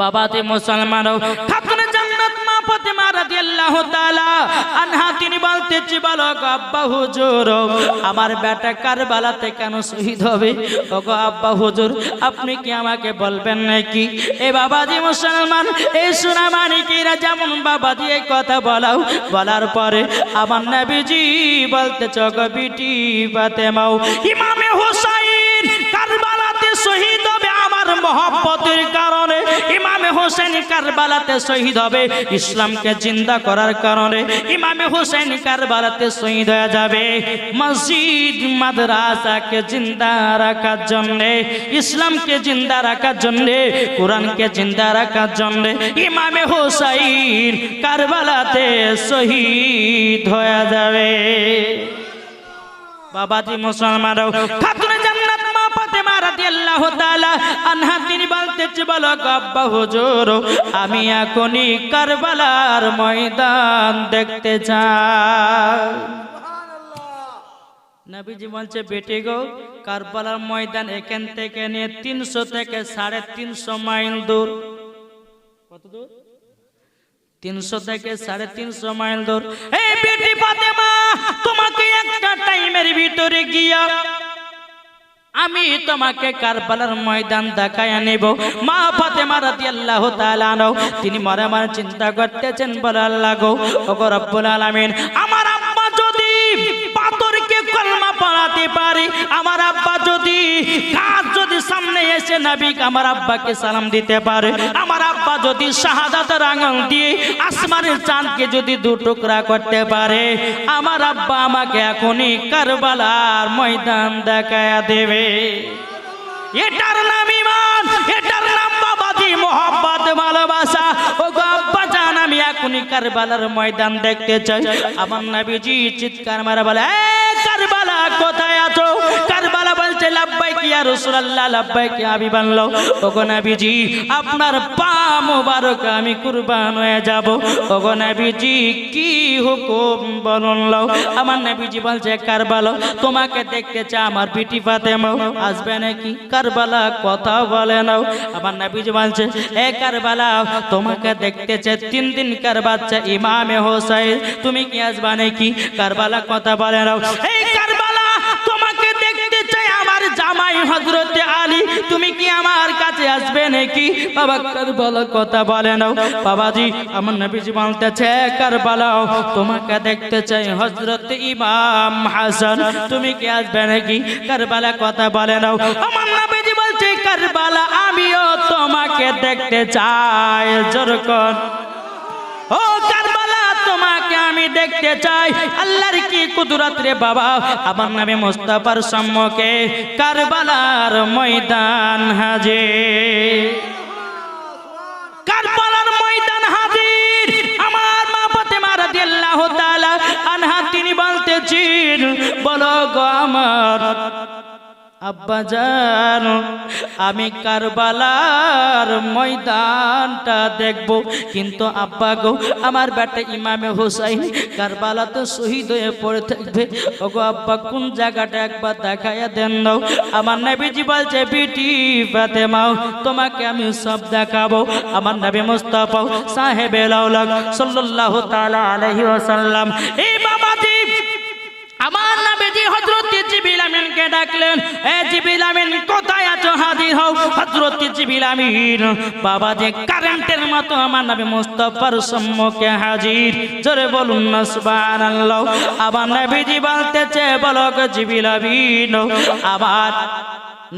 বাবাতে মুসলমানও খাতুনে জান্নাত মা ফাতেমা রাদিয়াল্লাহু তাআলা আনহা, তিনি বলতেছি, বলো গো আব্বা হুজুর, আমার বেটা কারবালাতে কেন শহীদ হবে? ওগো আব্বা হুজুর, আপনি কি আমাকে বলবেন নাকি? এ বাবাজি মুসলমান এই সোনা মানিকেরা যেমন বাবা দিয়ে কথা বলাও, বলার পরে আমার নবীজি বলতে চগো বিটি ফাতেমাও, ইমামে হোসাইন কারবালাতে শহীদ মহব্বতের কারণে ইমামে হোসেন কারবালাতে শহীদ হবে। ইসলামকে জিন্দা করার কারণে ইমামে হোসেন কারবালাতে শহীদ হয়ে যাবে। মসজিদ, মাদ্রাসাকে জিন্দা রাখার জন্য, ইসলামকে জিন্দা রাখার জন্য, কোরআনকে জিন্দা রাখার জন্য ইমামে হোসাইন কারবালাতে শহীদ হয়ে যাবে। বাবাজি রাদিয়াল্লাহু তাআলা আনহা তিনি বলতেছে বলো গাব্বা হুজুর আমি এখনই কারবালার ময়দান দেখতে চাই। নবীজি বলছে বেটে গো কারবালার ময়দান এখান থেকে নিয়ে তিনশো থেকে সাড়ে তিনশো মাইল দূর। কত দূর? তিনশো থেকে সাড়ে তিনশো মাইল দূর। এই বেটি ফাতেমা তোমাকে একটা টাইমের ভিতরে গিয়া আমি তোমাকে কারবালার ময়দান দেখায় নেব। মা ফাতে মারাতি আল্লাহ তালানো তিনি মরে মনে চিন্তা করতেছেন, বলে আল্লাহ গো, ওগো রব্বুল আলামিন, আমার আব্বা যদি পাথরকে কলমা পড়াতে পারে, আমার আব্বা যদি কাজ যদি সামনে এসে নাবিক, আমার আব্বাকে সালাম দিতে পারে, আমার আব্বা যদি শাহাদাতের আঙুল দিয়ে আসমানের চাঁদকে যদি দু টুকরা করতে পারে, আমার আব্বা আমাকে এখনই কারবালার ময়দান দেখায় দেবে। এটার নাম ইমান এটার নাম বাবাজি মোহাম্মদ ভালোবাসা। আমি এখনই কারবালার ময়দান দেখতে চাই। আমার নবীজি চিৎকার মারা বলে বলছে লাব্বাই কি আর রাসূলুল্লাহ? লাব্বাই কি আমি বানলো ও গো আপনার পা মোবারক আমি কুরবান হয়ে যাব। ও গো নবীজি, কি হুকুম বলুন আমার নবীজি বলছে, কারবালা, তোমাকে দেখতে চা আমার বিটি ফাতেমা। আসবে নাকি? কারবালা, কথা বলে নাও। আমার নবীজি বলছে, এ কারবালা, তোমাকে দেখতে চাই তিন দিন কার বাচ্চা ইমামে হোসাইন। তুমি কি আসবা নাকি? কারবালা, কথা বলে নাও। হজরতে আলী, তুমি কি আমার কাছে আসবে নাকি? বাবা কারবালা কথা বলে নাও। বাবাজি, আমার নবীজি বলতেছে, কারবালা, তোমাকে দেখতে চাই হজরত ইমাম হাসান। তুমি কি আসবে নাকি? কারবালা কথা বলে নাও। আমার নবীজি বলছে, কারবালা, আমিও তোমাকে দেখতে চাই। জোরকন ও কারবালা তোমাকে আমি দেখতে চাই। আল্লাহর কি কুদরত রে বাবা? আমার নামে মোস্তফার সম্মুখে কারবালার ময়দান হাজির। আব্বা জান, আমি কারবালার ময়দানটা দেখব। কিন্তু আব্বা গো, আমার বেটা ইমামে হোসাইন কারবালাতে শহীদ হয়ে পড়ে থাকবে। ওগো আব্বা, কোন জায়গাটা একবার দেখাইয়া দেন দাও আমার নবীজি বলছে বিটি পাতে মাও তোমাকে আমি সব দেখাবো। আমার নবী মুস্তাফা সাহেবে লাউলাক সাল্লাল্লাহু তাআলা আলাইহি ওয়াসাল্লাম। এই আমার নবীজি ডাকলেন, এ জিবরিল আমিন, কোথায় আছো? হাজির হও। হযরত জিবরিল আমিন, বাবা যে কারেন্টের মতো আমার নবী মুস্তাফার সম্মুখে হাজির। জোরে বলুন না, সুবহানাল্লাহ। আমার নবীজি বলতেছে, বলো গো জিবরিল আমিন আবার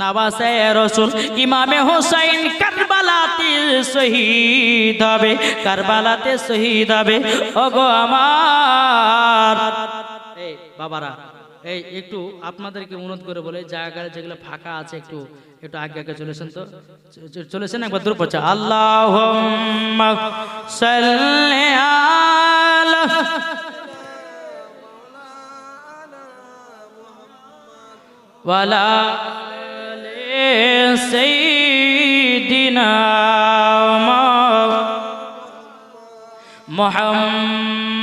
নবাসে রসুল ইমামে হোসাইন কারবালাতে শহীদ হবে, কারবালাতে শহীদ হবে। ওগো আমার বাবারা এই একটু আপনাদেরকে অনুরোধ করে বলে জায়গা যেগুলো ফাঁকা আছে একটু একটু আগে আগে চলেছেন তো? চলেছেন একবার দূর পড়ছে। আল্লাহ ওয়ালা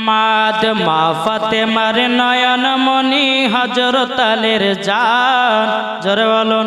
মা ফাতেমার নয়ন মনি হজরতালের জান। জরে বলুন।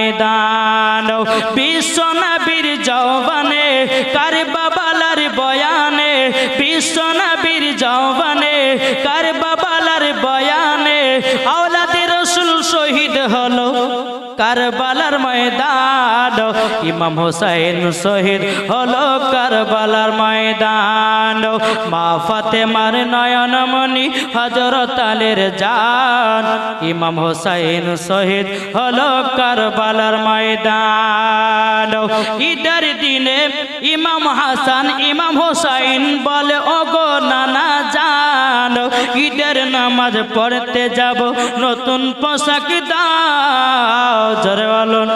বিশ্ব নবীর জওয়ানে কারবালার ময়দান। ইমাম হোসাইন শহীদ হলো কারবালার ময়দান। মা ফাতেমার নয়ন মনি হজরত আলের জান। ইমাম হোসাইন শহীদ হলো কারবালার ময়দান। ঈদের দিনে ইমাম হাসান, ইমাম হোসাইন বলে, ওগো নানা ঈদের নামাজ পড়তে যাব। নতুন পোশাক দাও, জরে বলুন।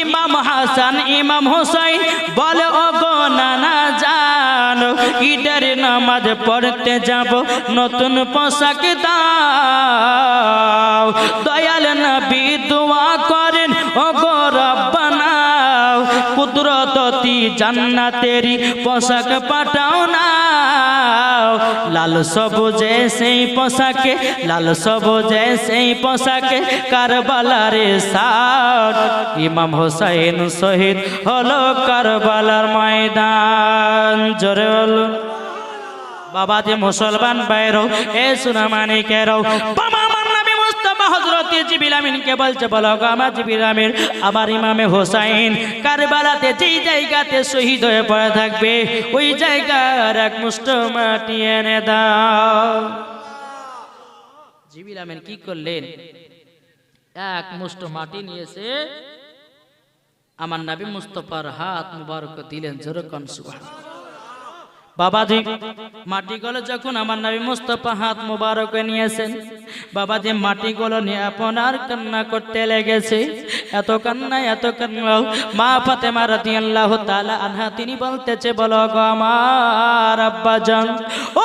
ইমাম হাসান, ইমাম হোসাইন বলে, ওগো নানা জান ঈদের নামাজ পড়তে যাব। নতুন পোশাক দাও। দয়াল নবী দোয়া করেন, ওগো রব্বানা কুদরততি জান্নাতেরি পোশাক পাঠাও না। লাল সবুজে সেই পোশাকে, লাল সবুজে সেই পোশাকে কারবালার সার ইমাম হোসাইন শহীদ হলো কারবালার ময়দান। জোরে বাবা যে মুসলমান বাইরও এ সুনামানিকেরও। বাবা বলছে, বলো আমার জিবিল আমার ইমামে হোসাইন কারবালাতে যেই জায়গাতে শহীদ হয়ে পড়ে থাকবে, ওই জায়গার এক মুষ্ট মাটি এনে দাও। কি করলেন? এক মুষ্ট মাটি নিয়েছে। আমার নবী মুস্তফার হাত মুবারক দিলেন যেরকম সুবহান বাবাজি মাটিগুলো যখন আমার নবী মুস্তফা হাত মুবারক নিয়েছেন, বাবাজি মাটিগুলো নিয়ে আপনার কান্না করতে লেগেছে। এত কান্না এত কান্না মা ফাতে ফাতেমা রাদিয়াল্লাহু তালা আনহা, তিনি বলতেছে, বলো গো আমার আব্বাজান, ও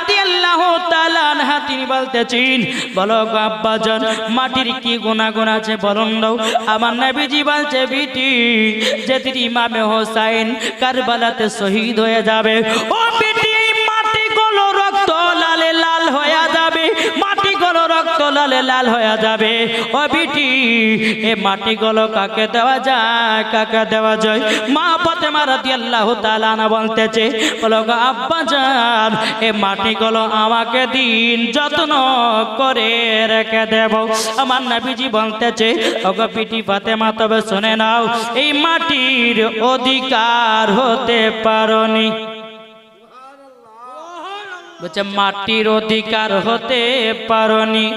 তিনি বলতেছেন, বলো আব্বাজান, মাটির কি গুণাগুণ আছে বলুন দাও। আমার নবীজি বলছে, বিটি, যেদিন ইমামে হোসাইন কারবালাতে শহীদ হয়ে যাবে ও রক্ত লালে লাল হয়ে যাবে। ও বিটি, এ মাটি মাটিগুলো কাকে দেওয়া যায়? কাকে দেওয়া যায়? মা ফাতেমা রাদিয়াল্লাহু তাআলা না বলতেছে, বলো আব্বা জান, এ মাটিগুলো আমাকে দিন, যত্ন করে রেখে দেব। আমার নবীজি বলতেছে ওগো পিটি ফাতেমা, তবে শুনে নাও, এই মাটির অধিকার হতে পারনি। বলছে, মাটির অধিকার হতে পারনি।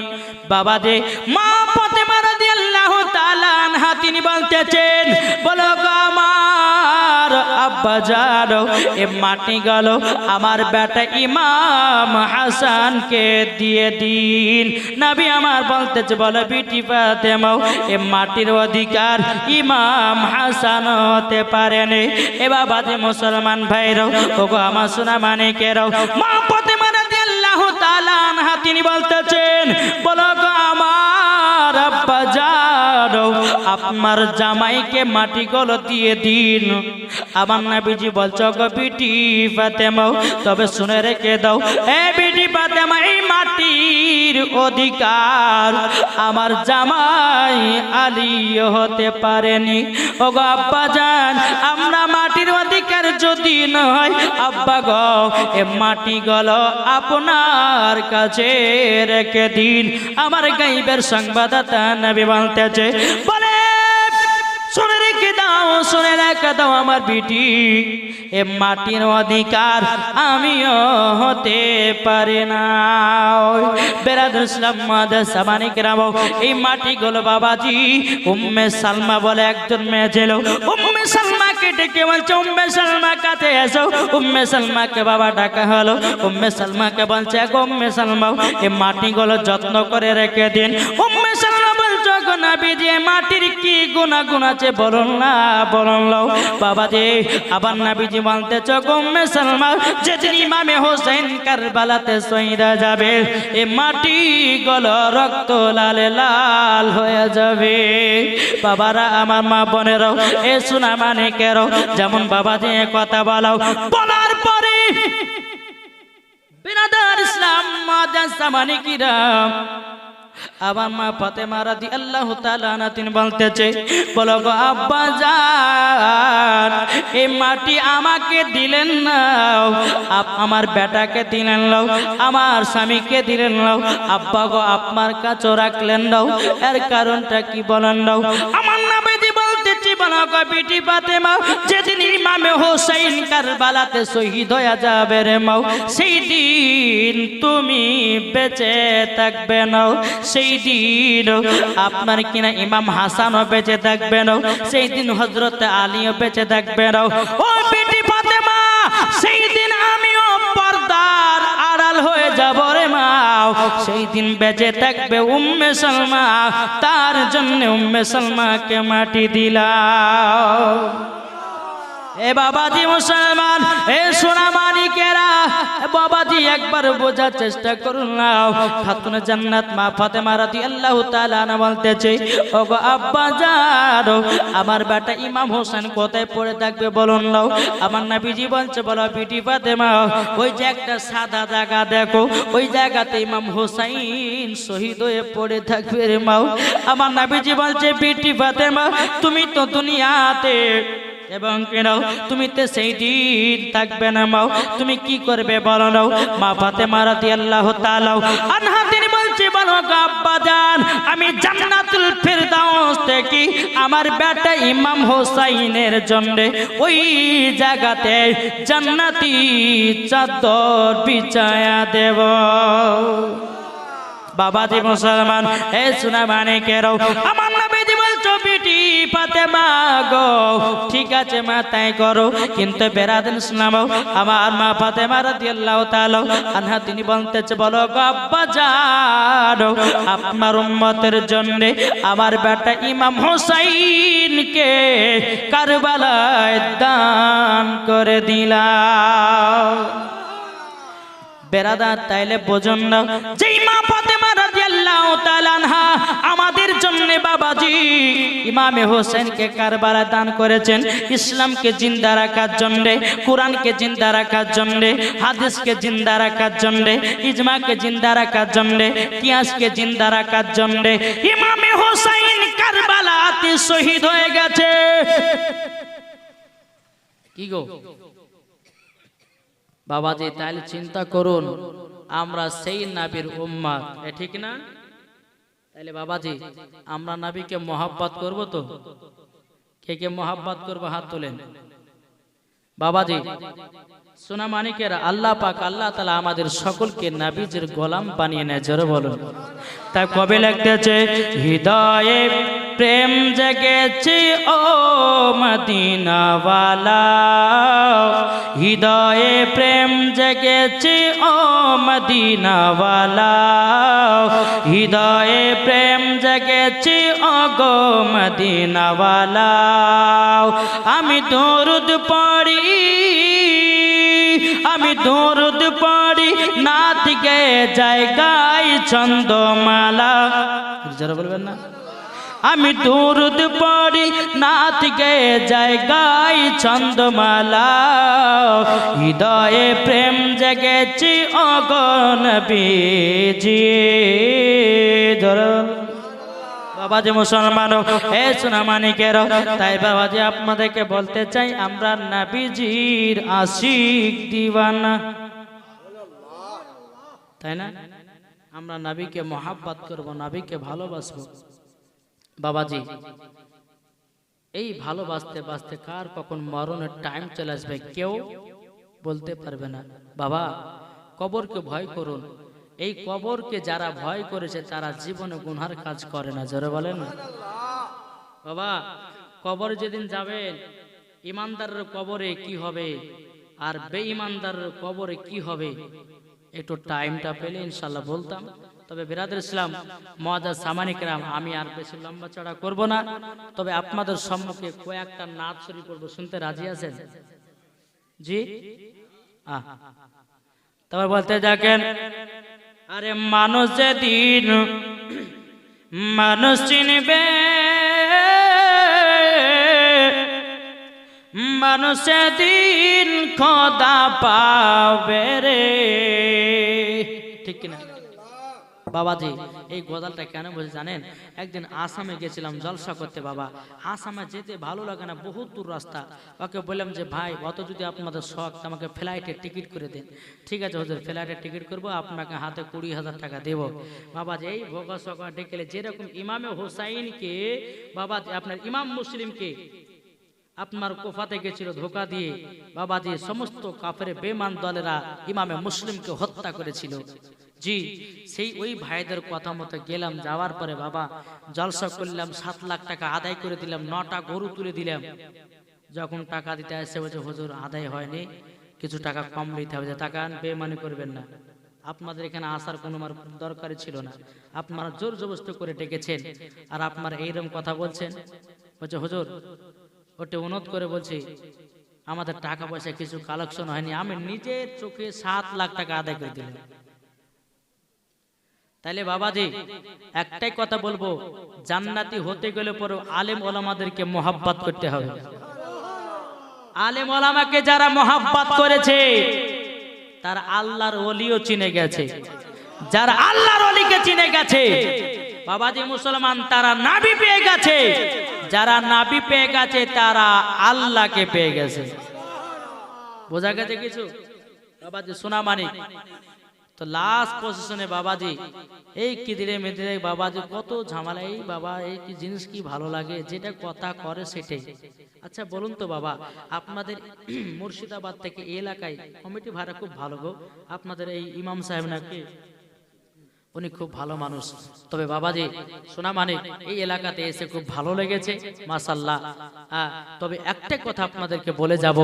বাবা যে, মা ফাতেমা রাদিয়াল্লাহু তাআলা আনহা, তিনি বলতেছেন, বলো আমার আব্বা জানো, এ মাটি গেল, আমার বেটা ইমাম হাসানকে দিয়ে দিন। নবী আমার বলতেছে, বলো বিটি ফাতেমা, এ মাটির অধিকার ইমাম হাসান হতে পারেনি। এ বাবা যে মুসলমান ভাইরাও ওগো আমার সোনা মানিকেরাও মা আনহা তিনি বলতেছেন বলো গো আমার আপনার জামাইকে মাটি গলো দিয়ে দিন। আমার নবীজি বলছো, গো বিটি ফাতেমা তবে শুনে রেখে দাও, এ বিটি ফাতেমা, এই মাটির অধিকার আমার জামাই আলী হতে পারেনি। ও গো আব্বা জান, আমরা মাটির অধিকার যদি নয়, আব্বা গো, এ মাটি গলো আপনার কাছে রেখে দিন। আমার গাইবের সংবাদদাতা নবী বলতেছে বলে শুনে রেখে দাও আমার বিটি। এ মাটির অধিকার আমিও হতে পারি না। বেরাদুল ইসলাম সামানিক রাম এই মাটিগুলো বাবাজি, উম্মে সালমা বলে একজন মেয়ে ছিল। উম্মে সালমাকে ডেকে বলছে, উম্মে সালমা, কাছে এসো। উম্মে সালমাকে বাবা ডাকা হলো। উম্মে সালমাকে বলছে গো উম্মে সালমা এই মাটিগুলো যত্ন করে রেখে দিন। উম্মে সালমা বলছো গো নাবিজি এ মাটির কি গুণা গুণ আছে বলুন না, বলুন লও বাবা যে আবার নাবিজি বলতে উম্মে সালমা যেদিন ইমামে হোসেন কারবালাতে সইরা যাবে, এ মাটি গল রক্ত লালে লাল হয়ে যাবে। বাবারা, আমার মা বোনেরাও, এ শোনা মানে কেরো, যেমন বাবা যে কথা বলাও বলার পরে বিনাদার ইসলাম মাদান সামানি আমার মা মারা দি আল্লাহ তালানা তিনি বলতেছে, বলো গো আব্বা যান এই মাটি আমাকে দিলেন না। আমার বেটাকে দিলেন নাও আমার স্বামীকে দিলেন নাও আব্বা গো, আপনার কাছে রাখলেন নাও এর কারণটা কি বলেন নাও আমার বলো গো বিটি ফাতেমা, যেদিন ইমামে হোসেন কারবালাতে শহীদ হয়ে যাবে রে মাও, সেই দিন তুমি বেঁচে থাকবে না, সেই দিন আপনার কিনা ইমাম হাসানও বেঁচে থাকবে না, সেই দিন হজরত আলীও বেঁচে থাকবে না। ও বিটি ফাতেমা, সেই দিন আমিও পর্দার আড়াল হয়ে যাব রে মাও সেই দিন বেঁচে থাকবে উম্মে সালমা। তার জন্য উম্মে সালমাকে মাটি দিলাম এ বাবাজি মুসলমান, এ সোনা মানিকেরা এ বাবাজি একবার বোঝার চেষ্টা করুন না খাতুন জান্নাত মা ফাতেমা রাদিয়াল্লাহু তাআলা না বলতেছে, ওগো আব্বা জানো, আমার বেটা ইমাম হোসেন কোথায় পড়ে থাকবে বলুন নাও। আমার নবীজি বলছে, বলো বিটি ফাতেমা, ওই যে একটা সাদা জায়গা দেখো, ওই জায়গাতে ইমাম হোসাইন শহীদ হয়ে পড়ে থাকবে রে মাও। আমার নবীজি বলছে, বিটি ফাতেমা, তুমি তো দুনিয়াতে এবং কেনাও, তুমি তো সেই দিন থাকবে না মাও। তুমি কি করবে বলো নাও। মা ফাতে মারাতি আল্লাহ তালাও আনহা, তিনি বলো জান, আমি জান্নাতুল থেকে আমার বেটা ইমাম হোসাইনের জন্য ওই জায়গাতে জান্নাতি চাদর বিছায়া দেব। বাবাজি মুসলমান এ সোনা মানে কেরো আমার বলছো বিটি ফাতেমা গো। ঠিক আছে, মা, তাই করো। কিন্তু বেরাদিন শোনাবো আমার মা পাতে ফাতেমা রাদিয়াল্লাহু তাআলা আনহা, তিনি বলতেছে, বলো গো আব্বা জানো, আপনার উম্মতের জন্য আমার বেটা ইমাম হোসাইনকে কারবালায় দান করে দিলাম। বেরাদার তাইলে বোঝন না, যেই মা ফাতেমা ইমামে হোসেনকে কারবালা দান করেছেন। ইসলামকে জিন্দা রাখার জন্য, কোরআনকে জিন্দা রাখার জন্য, হাদিসকে জিন্দা রাখার জন্য, ইজমাকে জিন্দা রাখার জন্য, কিয়াসকে জিন্দা রাখার জন্য। ইমামে হোসেন কারবালাতে শহীদ হয়ে গেছে। কি গো? বাবাজি, তাহলে চিন্তা করুন, আমরা সেই নাবির উম্মাদ। ঠিক না? তাহলে বাবাজি, আমরা নাবিকে মহাব্বাত করব তো? কে কে মহাব্বাত করব হাত তোলেন। বাবাজি, সোনা মানিকের আল্লাহ পাক আল্লাহ তালা আমাদের সকলকে নাবিজের গোলাম বানিয়ে নেয়, জোরে বলুন। তাই কবে লাগতেছে? হৃদয়ে প্রেম জেগেছে ও মদিনাওয়ালা। হৃদয়ে প্রেম জেগেছে ও মদিনাওয়ালা। হৃদয়ে প্রেম জেগেছে ও গো মদিনাওয়ালা। আমি দরুদ পড়ি, আমি দরুদ পড়ি নাথ গে জায়গায় ছন্দমালা। যারা বলবেন না। আমি দরুদ পড়ি নাথ গে জায়গায় ছন্দমালা। হৃদয়ে প্রেম জেগেছি অগণ বিজি ধরো। বাবাজি মুসলমান এ সোনা মানিকের তাই বাবাজি আপনাদেরকে বলতে চাই, আমরা নাবিজির আশিক দিওয়ানা। তাই না? আমরা নাবিকে মহাব্বত করব, নাবিকে ভালোবাসবো। বাবাজি, এই ভালোবাসতে বাঁচতে কার কখন মরণের টাইম চলে আসবে কেউ বলতে পারবে না। বাবা, কবরকে ভয় করুন। এই কবরকে যারা ভয় করেছে, তারা জীবনে গুনহার কাজ করে না। জোরে বলেন। বাবা, কবর যেদিন যাবেন, ইমানদারের কবরে কি হবে আর বেঈমানদারের কবরে কি হবে, একটু টাইমটা পেলে ইনশাল্লাহ বলতাম। তবে বিরাদের ইসলাম মহাজা সামানিকরাম আমি আর বেশি লম্বা চড়া করব না। তবে আপনাদের সম্মুখে কয়েকটা নাচ শুরু করব শুনতে রাজি আছেন? জি? তবে বলতে থাকেন, আরে মানুষ যেদিন মানুষ চিনবে, মানুষ দিন খোদা পাবে রে। ঠিক কিনা? বাবাজি, এই গজালটা কেন বলছে জানেন? একদিন আসামে গেছিলাম জলসা করতে বাবা। আসামে যেতে ভালো লাগে না, বহুত দূর রাস্তা। ওকে বললাম যে, ভাই, অত যদি আপনাদের শখ আমাকে ফ্লাইটের টিকিট করে দেন। ঠিক আছে হুজুর, ফ্লাইটের টিকিট করব, আপনাকে হাতে কুড়ি হাজার টাকা দেব। বাবাজি, এই ভোগা সকা ডেকেলে যেরকম ইমামে হোসাইনকে, বাবাজি, আপনার ইমাম মুসলিমকে, আপনার কোফাতে গেছিল ধোকা দিয়ে বাবা দিয়ে সমস্ত কাফের বেমান দলেরা ইমামে মুসলিমকে হত্যা করেছিল। জি, সেই ওই ভাইদের কথা মতো গেলাম, যাওয়ার পরে বাবা জলসা করলাম, সাত লাখ টাকা আদায় করে দিলাম, নটা গরু তুলে দিলাম। যখন টাকা দিতে আসছে বলছে, হুজুর, আদায় হয়নি, কিছু টাকা কম দিতে হবে। টাকা বেমানি করবেন না। আপনাদের এখানে আসার কোনো আমার দরকারই ছিল না। আপনারা জোর জবস্ত করে ডেকেছেন, আর আপনারা এইরকম কথা বলছেন। বলছে, হুজুর, ওটা অনুরোধ করে বলছি, আমাদের টাকা পয়সা কিছু কালেকশন হয়নি। আমি নিজের চোখে সাত লাখ টাকা আদায় করে দিলাম। তাইলে বাবাজি, একটাই কথা বলব, জান্নাতি হতে গেলে পরে আলেম ওলামাদেরকে মোহাব্বত করতে হবে। আলেম ওলামাকে যারা মোহাব্বত করেছে, তার আল্লাহর অলিও চিনে গেছে। যারা আল্লাহর অলিকে চিনে গেছে, বাবাজি মুসলমান, তারা নাবি পেয়ে গেছে। যারা নাবি পেয়ে গেছে, তারা আল্লাহকে পেয়ে গেছে। বোঝা গেছে কিছু? বাবাজি সোনা মানিক তো লাস্ট পজিশনে বাবাজি, এই কিদিরে মেদিরে বাবাজি, কত ঝামেলা, এই বাবা, এই কি জিনিস কি ভালো লাগে, যেটা কথা করে সেটাই। আচ্ছা বলুন তো বাবা, আপনাদের মুর্শিদাবাদ থেকে এলাকায় কমিটি ভাড়া খুব ভালো গো। আপনাদের এই ইমাম সাহেব নাকি উনি খুব ভালো মানুষ। তবে বাবাজি, সোনা মানে এই এলাকাতে এসে খুব ভালো লেগেছে মাসাল্লাহ তবে একটা কথা আপনাদেরকে বলে যাব।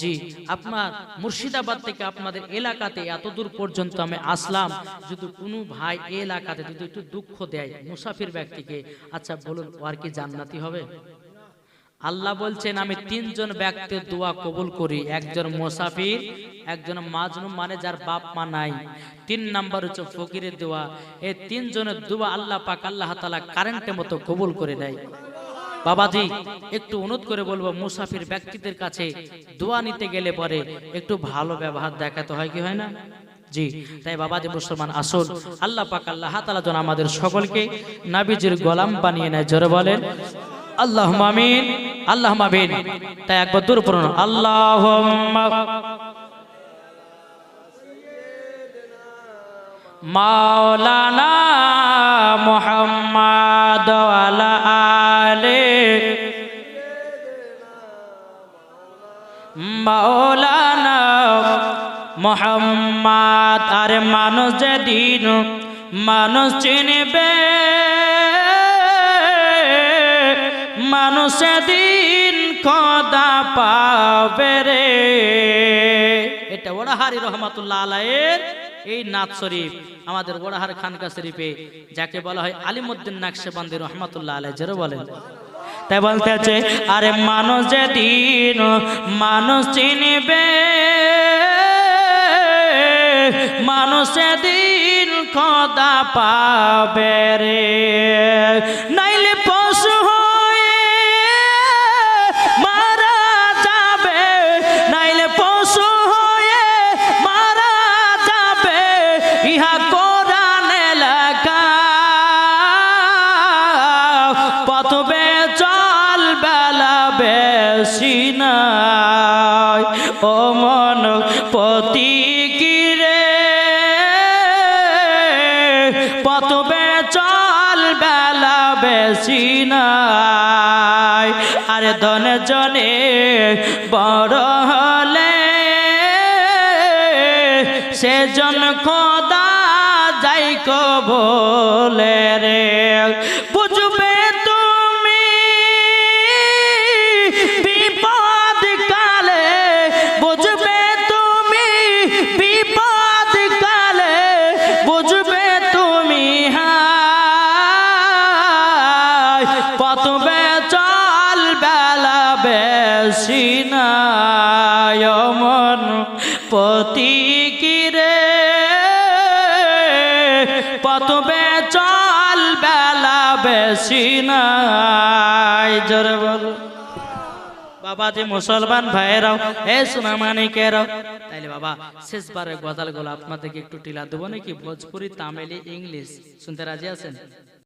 জি, আপনার মুর্শিদাবাদ থেকে আপনাদের এলাকাতে এত দূর পর্যন্ত আমি আসলাম, যদি কোনো ভাই এলাকাতে যদি একটু দুঃখ দেয়, মুসাফির ব্যক্তিকে আচ্ছা বলুন আর কি জান্নাতি হবে? আল্লাহ বলছেন, আমি তিনজন ব্যক্তির দোয়া কবুল করি। একজন মোসাফির, একজন মাজনুম মানে যার বাপ মা নাই। তিন নাম্বার হচ্ছে ফকিরের দোয়া। এই তিনজনের দোয়া আল্লাহ পাক আল্লাহ তালা কারেন্টের মতো কবুল করে দেয়। বাবাজি, একটু অনুরোধ করে বলব, মুসাফির ব্যক্তিদের কাছে দোয়া নিতে গেলে পরে একটু ভালো ব্যবহার দেখাতে হয় কি হয় না? জি, তাই বাবাজি মুসলমান আসল আল্লাহ পাক আল্লাহ তালা যেন আমাদের সকলকে নাবিজির গোলাম বানিয়ে নেয়। জোরে বলেন আল্লাহ মামিন আল্লাহ মামিন তাই একবার দূর পড়ুন। আল্লাহ মাওলানা মোহাম্মদ আলে। মাওলানা মোহাম্মদ, আর মানুষ যেদিন মানুষ চিনবে। মানুষ দিন কদা পাবে রে। এটা ওড়াহারি রহমাতুল্লাহ আলাইয়ের এই নাথ শরীফ, আমাদের ওড়াহার খানকা শরীফে, যাকে বলা হয় আলিমুদ্দিন নাকশেবান্দি রহমাতুল্লাহ আলাই জেরো বলেন। তাই বলতে আছে আরে মানুষ যেদিন মানুষ চিনবে, মানুষ দিন কদা পাবে রে। নাইলে নাই। ও মন পতিকিরে পথবে চল বেলা বেশি নাই। আরে ধনে জনে বড় হলে, সেজন খোদা যাই বলে রে। যে মুসলমান ভাইয়েরাও হে সোনামানিকেরাও। তাইলে বাবা শেষবারে গজালগুলো আপনাদেরকে একটু টিলা দেবো নাকি? ভোজপুরি, তামিলি, ইংলিশ। শুনতে রাজি আছেন?